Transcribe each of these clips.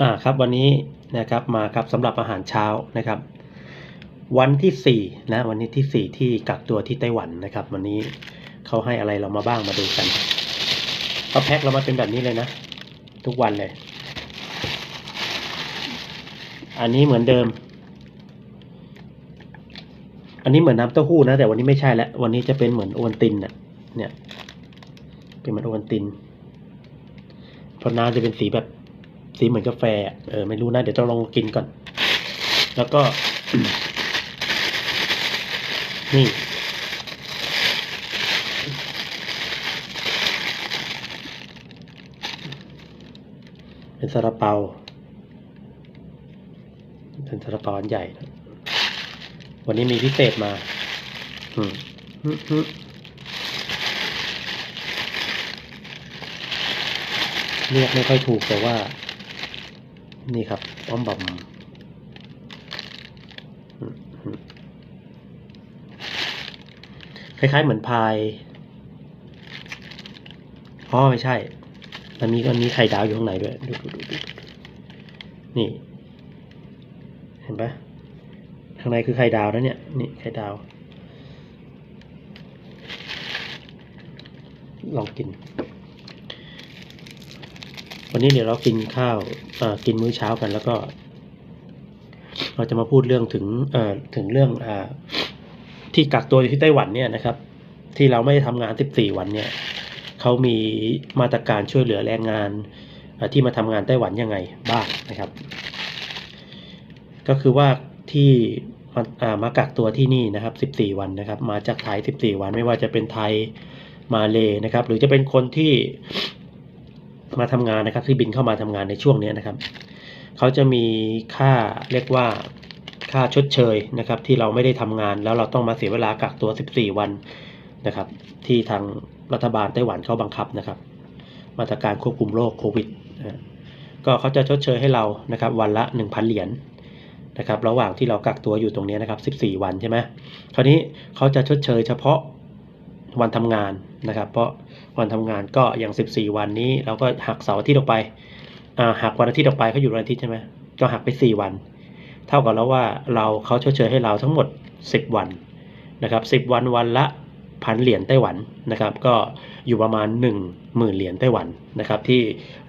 อ่าครับวันนี้นะครับมาครับสำหรับอาหารเช้านะครับ วันที่สี่นะวันนี้ที่สี่ที่กักตัวที่ไต้หวันนะครับ วันนี้เขาให้อะไรเรามาบ้างมาดูกันเขาแพ็คเรามาเป็นแบบนี้เลยนะ ทุกวันเลย อันนี้เหมือนเดิม อันนี้เหมือนน้ำเต้าหู้นะแต่วันนี้ไม่ใช่แล้ววันนี้จะเป็นเหมือนโอวัลตินน่ะเนี่ยเป็นเหมือนโอวัลตินเพราะน้ำจะเป็นสีแบบ สีเหมือนกาแฟ เออไม่รู้นะ เดี๋ยวต้องลองกินก่อน แล้วก็ นี่ เป็นซาลาเปา เป็นซาลาเปาอันใหญ่ วันนี้มีพิเศษมา อืมอืมเรียกไม่ค่อยถูกแต่ว่า นี่ครับป้อมบอมคล้ายๆเหมือนพายอ๋อไม่ใช่ มันมีมันมีไข่ดาวอยู่ข้างในด้วยดูดูดูดูนี่ เห็นปะข้างในคือไข่ดาวนะเนี่ย นี่ไข่ดาว ลองกิน วันนี้เดี๋ยวเรากินข้าวกินมื้อเช้ากันแล้วก็ เราจะมาพูดเรื่องถึงเอ่อถึงเรื่องอที่กักตัวอยู่ที่ไต้หวันเนี่ยนะครับ ที่เราไม่ได้ทำงาน 14 วันเนี่ยเขามีมาตรการช่วยเหลือแรงงานที่มาทำงานไต้หวันยังไงบ้างนะครับ ก็คือว่าที่มาอ่ามากักตัวที่นี่นะครับ 14 วันนะครับ มาจากไทย 14 วัน ไม่ว่าจะเป็นไทยมาเลนะครับ หรือจะเป็นคนที่ มาทำงานนะครับ ที่บินเข้ามาทำงานในช่วงนี้นะครับ เขาจะมีค่าเรียกว่าค่าชดเชยนะครับ ที่เราไม่ได้ทำงาน แล้วเราต้องมาเสียเวลากักตัว 14 วันนะครับ ที่ทางรัฐบาลไต้หวันเขาบังคับนะครับ มาตรการควบคุมโรคโควิดก็เขาจะชดเชยให้เรานะครับ วันละ 1,000 เหรียญนะครับ ระหว่างที่เรากักตัวอยู่ตรงนี้นะครับ 14 วันใช่ไหมคราวนี้เขาจะชดเชยเฉพาะ วันทำงานนะครับ เพราะวันทำงานก็อย่าง 14 วันนี้เราก็หักเสาร์อาทิตย์ออกไปหักวันอาทิตย์ออกไปเขาอยู่วันอาทิตย์ใช่ไหมก็หักไป 4 วัน เท่ากับแล้วว่าเราเขาชดเชยให้เราทั้งหมด 10 วันนะครับ10 วันวันละพันเหรียญไต้หวันนะครับ ก็อยู่ประมาณ 1 0,000เหรียญไต้หวันนะครับ ที่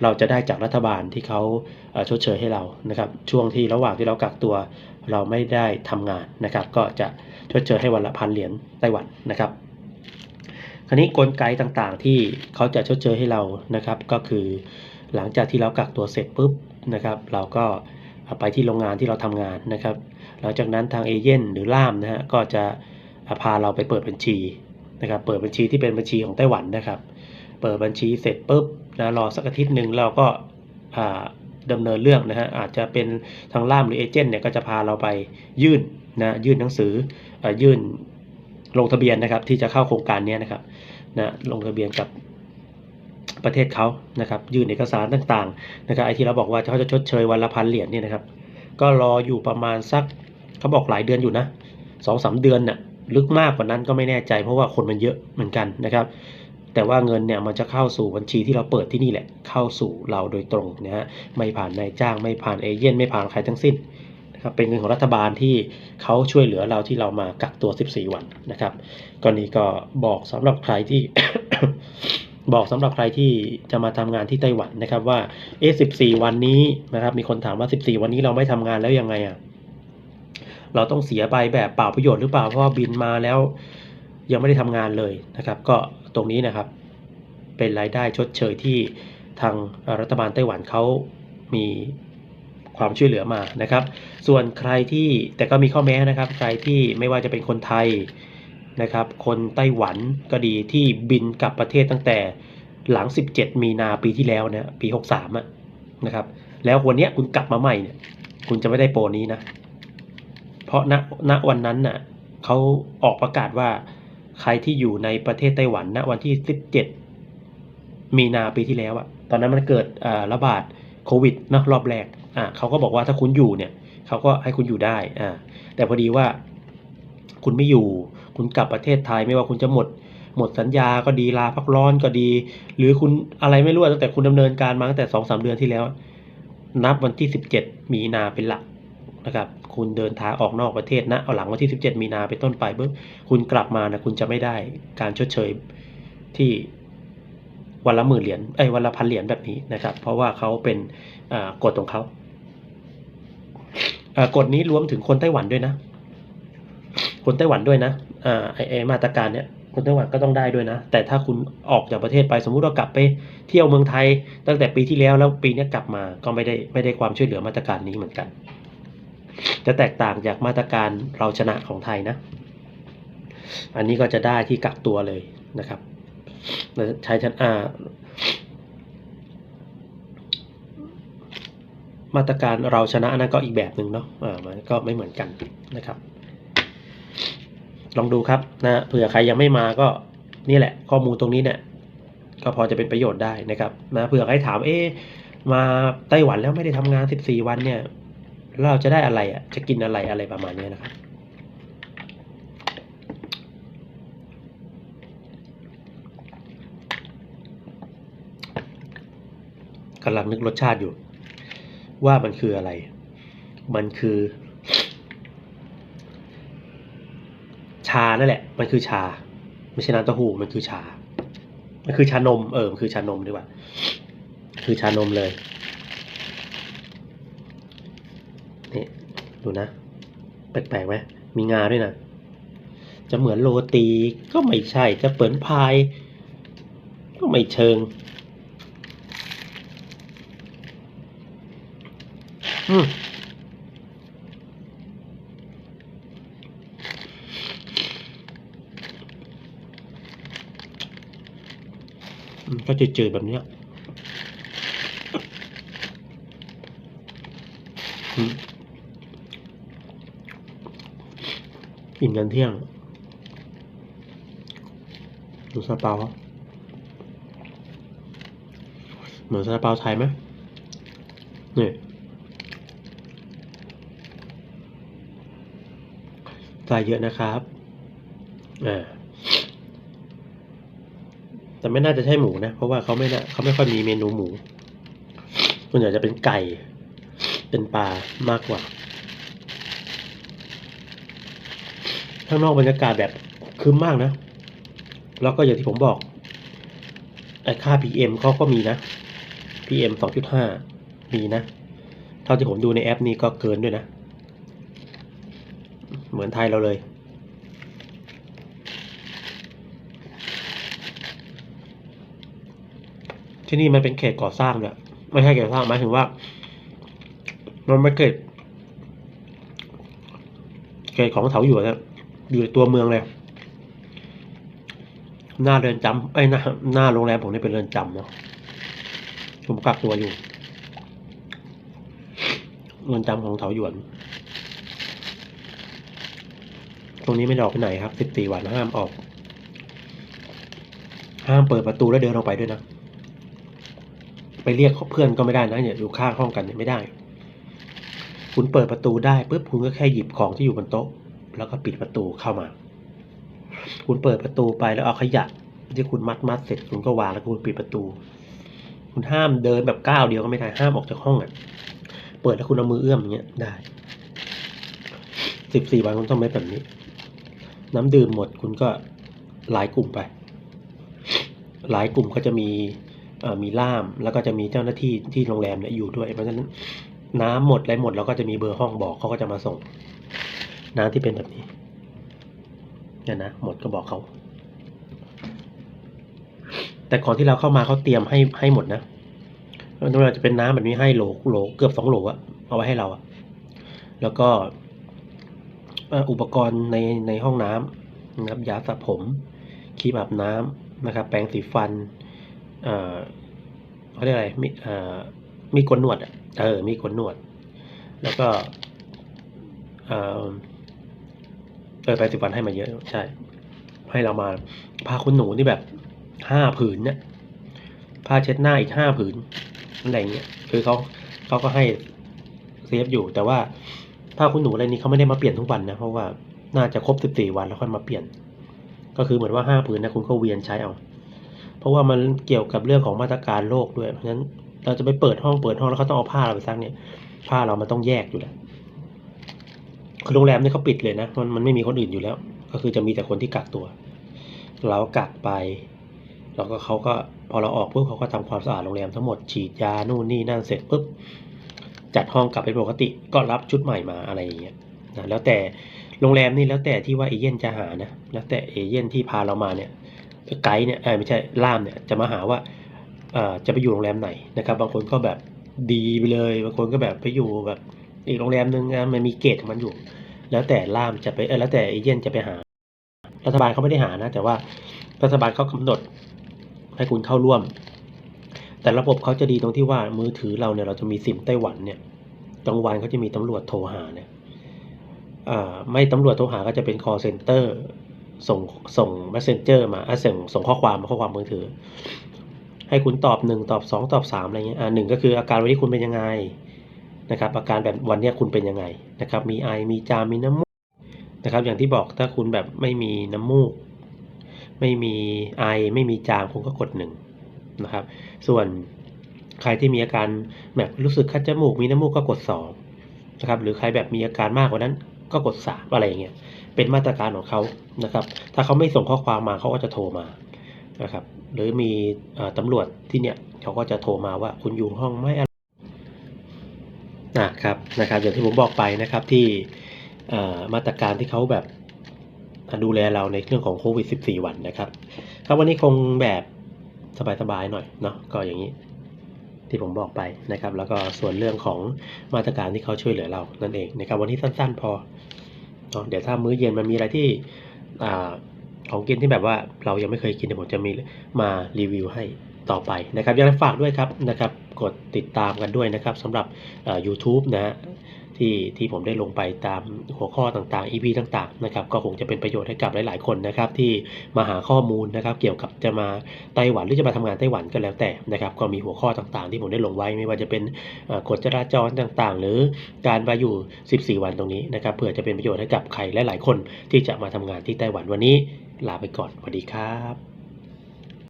เราจะได้จากรัฐบาลที่เขาชดเชยให้เรานะครับ ช่วงที่ระหว่างที่เรากักตัว เราไม่ได้ทำงานนะครับ ก็จะชดเชยให้วันละพันเหรียญไต้หวันนะครับ คราวนี้กลไกต่างๆ ที่เขาจะชดเชยให้เรานะครับ ก็คือหลังจากที่เรากักตัวเสร็จปุ๊บนะครับ เราก็ไปที่โรงงานที่เราทำงานนะครับ หลังจากนั้นทางเอเย่นหรือล่ามนะฮะก็จะพาเราไปเปิดบัญชีนะครับ เปิดบัญชีที่เป็นบัญชีของไต้หวันนะครับ เปิดบัญชีเสร็จปุ๊บนะรอสักอาทิตย์หนึ่งเราก็อ่าดำเนินเรื่องนะฮะอาจจะเป็นทางล่ามหรือเอเจนต์เนี่ยก็จะพาเราไปยื่นนะยื่นหนังสืออยื่นลงทะเบียนนะครับที่จะเข้าโครงการนี้นะครับ นะลงทะเบียนกับประเทศเขานะครับ ยื่นเอกสารต่างๆนะครับไอที่เราบอกว่าเขาจะชดเชยวันละพันเหรียญนี่นะครับ ก็รออยู่ประมาณสักเขาบอกหลายเดือนอยู่นะสองสามเดือนน่ะลึกมากกว่านั้นก็ไม่แน่ใจเพราะว่าคนมันเยอะเหมือนกันนะครับ แต่ว่าเงินเนี่ยมันจะเข้าสู่บัญชีที่เราเปิดที่นี่แหละ เข้าสู่เราโดยตรงนะฮะไม่ผ่านนายจ้างไม่ผ่านเอเย่นไม่ผ่านใครทั้งสิ้น นะครับเป็นเงินของรัฐบาลที่เขาช่วยเหลือเราที่เรามากักตัว 14 วันนะครับก็นี้ก็บอกสำหรับใครที่บอกสำหรับใครที่จะมาทำงานที่ไต้หวันนะครับว่าเอ๊ะ14 วันนี้นะครับมีคนถามว่า 14 วันนี้เราไม่ทำงานแล้วยังไงอะเราต้องเสียไปแบบเปล่าประโยชน์หรือเปล่าเพราะบินมาแล้วยังไม่ได้ทำงานเลยนะครับ ก็ตรงนี้นะครับเป็นรายได้ชดเชยที่ทางรัฐบาลไต้หวันเขามี ความช่วยเหลือมานะครับ ส่วนใครที่แต่ก็มีข้อแม้นะครับ ใครที่ไม่ว่าจะเป็นคนไทยนะครับ คนไต้หวันก็ดีที่บินกลับประเทศตั้งแต่หลัง 17 มีนาปีที่แล้วเนี่ยปี 63อะนะครับ แล้ววันเนี้ยคุณกลับมาใหม่เนี่ย คุณจะไม่ได้โปรนี้นะ เพราะณณวันนั้นน่ะเขาออกประกาศว่าใครที่อยู่ในประเทศไต้หวันณวันที่ 17 มีนาปีที่แล้วอะตอนนั้นมันเกิดระบาดโควิดนะรอบแรก อ่าเขาก็บอกว่าถ้าคุณอยู่เนี่ยเขาก็ให้คุณอยู่ได้อ่าแต่พอดีว่า คุณไม่อยู่ คุณกลับประเทศไทยไม่ว่าคุณจะหมด หมดสัญญาก็ดีลาพักร้อนก็ดี หรือคุณอะไรไม่รู้ตั้งแต่คุณดำเนินการมาตั้งแต่สองสามเดือนที่แล้ว นับวันที่17มีนาเป็นหลักนะครับคุณเดินทางออกนอกประเทศนะเอาหลังวันที่ 17 มีนาเป็นต้นไปปุ๊บคุณกลับมานะคุณจะไม่ได้การชดเชยที่วันละหมื่นเหรียญไอ้วันละพันเหรียญแบบนี้นะครับ เพราะว่าเขาเป็นกฎของเขา กฎนี้รวมถึงคนไต้หวันด้วยนะ คนไต้หวันด้วยนะไอไอมาตรการเนี้ยคนไต้หวันก็ต้องได้ด้วยนะ แต่ถ้าคุณออกจากประเทศไปสมมุติว่ากลับไปเที่ยวเมืองไทย ตั้งแต่ปีที่แล้วแล้วปีนี้กลับมาก็ไม่ได้ไม่ได้ความช่วยเหลือมาตรการนี้เหมือนกัน จะแตกต่างจากมาตรการเราชนะของไทยนะ อันนี้ก็จะได้ที่กักตัวเลยนะครับใช้ชั้นอ่า มาตรการเราชนะนั้นก็อีกแบบหนึ่งเนาะอ่ามันก็ไม่เหมือนกันนะครับ ลองดูครับนะเผื่อใครยังไม่มาก็นี่แหละ ข้อมูลตรงนี้เนี่ย ก็พอจะเป็นประโยชน์ได้นะครับนะเผื่อใครถามเอ๊มาไต้หวันแล้วไม่ได้ทำงาน 14 วันเนี่ยเราจะได้อะไรอะจะกินอะไรอะไรประมาณนี้นะครับกำลังนึกรสชาติอยู่ ว่ามันคืออะไร มันคือ ชานั่นแหละ มันคือชา ไม่ใช่น้ำเต้าหู้มันคือชา มันคือชานม เออมันคือชานมดีกว่า คือชานมเลยนี่ดูนะ แปลกๆไหมมีงาด้วยนะจะเหมือนโรตีก็ไม่ใช่ จะเปิดพาย ก็ไม่เชิง ก็จืดๆแบบเนี้ยอืมกินกันเที่ยง ดูซาลาเปาเหมือนซาลาเปาไทยไหมนี่ใส่เยอะนะครับอ่าแต่ไม่น่าจะใช่หมูนะ เพราะว่าเขาไม่น่าเขาไม่ค่อยมีเมนูหมูส่วนใหญ่จะเป็นไก่ เป็นปลามากกว่าข้างนอกบรรยากาศแบบคึ้มมากนะ แล้วก็อย่างที่ผมบอกไอ้ค่า PM เขาก็มีนะ PM 2.5 มีนะ เท่าที่ผมดูในแอปนี้ก็เกินด้วยนะ เหมือนไทยเราเลย ที่นี่มันเป็นเขตก่อสร้างเนี่ยไม่ใช่เขตสร้างหมายถึงว่า มันไม่เขตเขตของเถาหยวนเนี่ยอยู่ในตัวเมืองเลย หน้าเรือนจำไอ้หน้าหน้าโรงแรมผมนี่เป็นเรือนจำเนาะผมกักตัวอยู่เรือนจำของเถาหยวน ตรงนี้ไม่ออกไปไหนครับสิบสี่วันห้ามออก ห้ามเปิดประตูแล้วเดินออกไปด้วยนะ ไปเรียกเพื่อนก็ไม่ได้นะเนี่ยอยู่ข้างห้องกันเนี่ยไม่ได้ คุณเปิดประตูได้ปุ๊บคุณก็แค่หยิบของที่อยู่บนโต๊ะ แล้วก็ปิดประตูเข้ามา คุณเปิดประตูไปแล้วเอาขยะที่คุณมัดมัดเสร็จคุณก็วางแล้วคุณปิดประตู คุณห้ามเดินแบบก้าวเดียวก็ไม่ได้ห้ามออกจากห้องอะ เปิดแล้วคุณเอามือเอื้อมอย่างเงี้ยได้สิบสี่วันคุณต้องไม่แบบนี้ น้ำดื่มหมดคุณก็หลายกลุ่มไป หลายกลุ่มก็จะมีมีล่ามแล้วก็จะมีเจ้าหน้าที่ที่โรงแรมเนี่ยอยู่ด้วย เพราะฉะนั้นน้ำหมดอะไรหมดเราก็จะมีเบอร์ห้องบอกเขาก็จะมาส่ง น้ำที่เป็นแบบนี้เนี่ยนะหมดก็บอกเขา แต่ก่อนที่เราเข้ามาเขาเตรียมให้ให้หมดนะไม่ว่าจะเป็นน้ำแบบนี้ให้โหลโหลเกือบสองโหลอะเอาไว้ให้เราอะแล้วก็ อุปกรณ์ในในห้องน้ำนะครับยาสระผมครีมอาบน้ำนะครับ แปรงสีฟันเอ่อเขาเรียกอะไรมีเอ่อมีดโกนหนวดเออมีดโกนหนวด แล้วก็เออเออแปรงสีฟันให้มาเยอะใช่ ให้เรามาผ้าขนหนูนี่แบบห้าผืนเนี่ยผ้าเช็ดหน้าอีกห้าผืนอะไรเงี้ยคือเขาเขาก็ให้เซฟอยู่แต่ว่า ผ้าขนหนูอะไรนี้เขาไม่ได้มาเปลี่ยนทุกวันนะเพราะว่าน่าจะครบสิบสี่วันแล้วค่อยมาเปลี่ยน ก็คือเหมือนว่าห้าผืนนะคุณก็เวียนใช้เอา เพราะว่ามันเกี่ยวกับเรื่องของมาตรการโลกด้วยเพราะฉะนั้นเราจะไปเปิดห้องเปิดห้องแล้วเขาต้องเอาผ้าเราไปซักเนี่ย ผ้าเรามันต้องแยกอยู่แล้วคือโรงแรมเนี่ยเขาปิดเลยนะมันมันไม่มีคนอื่นอยู่แล้ว ก็คือจะมีแต่คนที่กักตัว เรากักไปแล้วก็เขาก็พอเราออกปุ๊บเขาก็ทำความสะอาดโรงแรมทั้งหมดฉีดยานู่นนี่นั่นเสร็จปุ๊บ จัดห้องกลับไปปกติก็รับชุดใหม่มาอะไรอย่างเงี้ยนะแล้วแต่โรงแรมนี่แล้วแต่ที่ว่าเอเย่นจะหานะแล้วแต่เอเย่นที่พาเรามาเนี่ยไกด์เนี่ยไม่ใช่ล่ามเนี่ยจะมาหาว่าเอ่อจะไปอยู่โรงแรมไหนนะครับ บางคนก็แบบดีไปเลยบางคนก็แบบไปอยู่แบบอีกโรงแรมนึงนะมันมีเกตของมันอยู่ แล้วแต่ล่ามจะไปเออแล้วแต่เอเย่นจะไปหา รัฐบาลเขาไม่ได้หานะ แต่ว่ารัฐบาลเขากำหนดให้คุณเข้าร่วม แต่ระบบเขาจะดีตรงที่ว่ามือถือเราเนี่ยเราจะมีซิมไต้หวันเนี่ยกลางวันเขาจะมีตำรวจโทรหาเนี่ยอ่าไม่ตำรวจโทรหาก็จะเป็น call center ส่งส่ง messenger มาส่งส่งข้อความมาข้อความมือถือ ให้คุณตอบหนึ่งตอบสองตอบสามอะไรเงี้ยอ่าหนึ่งก็คืออาการวันนี้คุณเป็นยังไงนะครับ อาการแบบวันนี้คุณเป็นยังไงนะครับ มีไอมีจามมีน้ำมูกนะครับ อย่างที่บอกถ้าคุณแบบไม่มีน้ำมูก ไม่มีไอไม่มีจามคุณก็กดหนึ่ง นะครับ ส่วนใครที่มีอาการแบบรู้สึกคัดจมูกมีน้ำมูกก็กดสองนะครับหรือใครแบบมีอาการมากกว่านั้นก็กดสามอะไรอย่างเงี้ยเป็นมาตรการของเขานะครับ ถ้าเขาไม่ส่งข้อความมาเขาก็จะโทรมานะครับ หรือมีอตำรวจที่เนี่ยเขาก็จะโทรมาว่าคุณอยู่ห้องไม่อะไรนะครับนะครับอย่างที่ผมบอกไปนะครับที่มาตรการที่เขาแบบดูแลเราในเรื่องของโควิด 14 วันนะครับ ครับวันนี้คงแบบ สบายๆหน่อยเนาะก็อย่างนี้ที่ผมบอกไปนะครับ แล้วก็ส่วนเรื่องของมาตรการที่เขาช่วยเหลือเรานั่นเองนะครับวันนี้สั้นๆพอเนาะเดี๋ยวถ้ามื้อเย็นมันมีอะไรที่ของกินที่แบบว่าเรายังไม่เคยกินเดี๋ยวผมจะมีมารีวิวให้ต่อไปนะครับยังฝากด้วยครับนะครับกดติดตามกันด้วยนะครับสำหรับ YouTube นะฮะ ที่ที่ผมได้ลงไปตามหัวข้อต่างๆ EP ต่างๆนะครับก็คงจะเป็นประโยชน์ให้กับหลายๆคนนะครับที่มาหาข้อมูลนะครับเกี่ยวกับจะมาไต้หวันหรือจะมาทำงานไต้หวันก็แล้วแต่นะครับก็มีหัวข้อต่างๆ ที่ผมได้ลงไว้ไม่ว่าจะเป็นกฎจราจรต่างๆ หรือการมาอยู่ 14 วันตรงนี้นะครับเพื่อจะเป็นประโยชน์ให้กับใครหลายๆคนที่จะมาทำงานที่ไต้หวันวันนี้ลาไปก่อนสวัสดีครับ